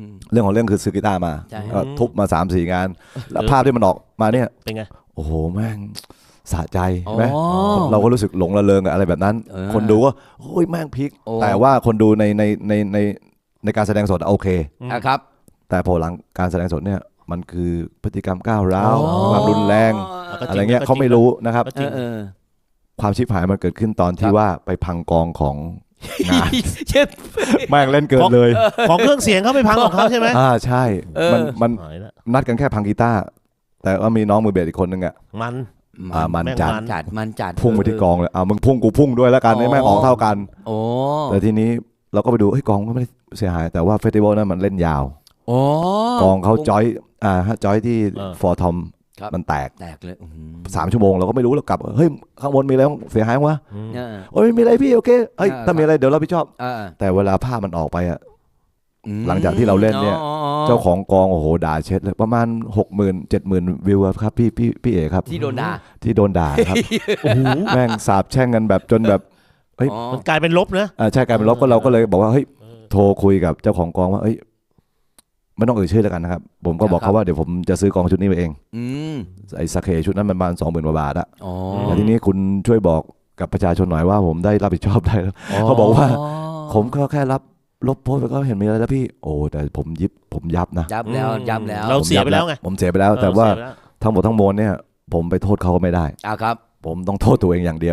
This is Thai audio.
อืมเรื่องของเรื่องคือซื้อกีตาร์มาใช่ ก็ทุบมา3ามสี่งาน แล้วภาพที่มันออกมาเนี่ย เป็นไง โอ้โหแม่งสะใจอ๋อ ไหมเราก็รู้สึกหลงระเริงกับอะไรแบบนั้น เออคนดูก็โอ้ยแม่งพีคโอ้ แต่ว่าคนดูในในในในในการแสดงสดโอเคอะครับ แต่พอหลังการแสดงสดเนี่ยมันคือพฤติกรรมก้าวร้าวอ๋อ ความรุนแรง ก็จริงอะไรเงี้ยก็จริง เขาไม่รู้นะครับก็จเอริงอเออ ความชิบหายมันเกิดขึ้นตอนคที่รับ ว่าไปพังกองของงาน เช็ด แม่งเล่นเกินเลย ของเครื่องเสียงเขาไปพังของเขาใช่ไหมอ่าใช่เออมันมันหายละนัดกันแค่พังกีตาร์แต่ว่ามีน้องมือเบสอีกคนนึงอะมันอ่ามันจัดแม่งจัดมันจัดพุ่งไปที่กองเลยอ่ามึงพุ่งกูพุ่งด้วยแล้วกันอ๋อให้แม่งออกเท่ากันโอ้แต่ทีนี้เราก็ไปดูเฮ้ยกองก็ไม่ได้เสียหาย แต่ว่าเฟสติวัลนั้นมันเล่นยาวโอ้กองเขาจอยอ่าฮะจอยที่ฟอร์ทอมครับ มันแตกแตกเลยอื้อหือสามชั่วโมงเราก็ไม่รู้เรากลับเฮ้ยข้างบนมีอะไรบ้างเสียหายวะอืมเออโอ้ยไม่มีอะไรพี่โอเคเฮ้ยอ่าถ้ามีอะไรเดี๋ยวเราพี่ชอบอ่าแต่เวลาภาพมันออกไปอะอืมหลังจากที่เราเล่นเนี่ยอ๋ออ๋อเจ้าของกองโอ้โหด่าเช็ดเลยประมาณหกหมื่นเจ็ดหมื่นวิวครับพี่พี่พี่เอกครับ ที่โดนด่าที่โดนด่าครับแม่งสาบแช่งกันแบบจนแบบเฮ้ยอ๋อมันกลายเป็นลบนะอ่าใช่กลายเป็นลบก็เราก็เลยบอกว่าเฮ้ยโทรคุยกับเจ้าของกองว่าเอ้ย ไม่ต้องเอ่ยชื่อแล้วกันนะครับ ผมก็บอกครับเขาว่าเดี๋ยวผมจะซื้อกองชุดนี้ไปเองอืมไอ้สเคชุดนั้นมันประมาณสองหมื่นกว่าบาทอะอ๋อแต่ทีนี้คุณช่วยบอกกับประชาชนหน่อยว่าผมได้รับผิดชอบได้แล้วเขาบอกว่า ผมก็แค่รับลบโพสต์ไปก็เห็นมีอะไรแล้วพี่โอ้แต่ผมยิบผมยับนะยับแล้วยับแล้วเราเสียไปแล้วไงผมเสียไปแล้วแต่ว่าเออเสียไปล้ทั้งหมดทั้งมวลเนี่ย ผมไปโทษเขาก็ไม่ได้อ่าครับ ผมต้องโทษตัวเองอย่างเดียว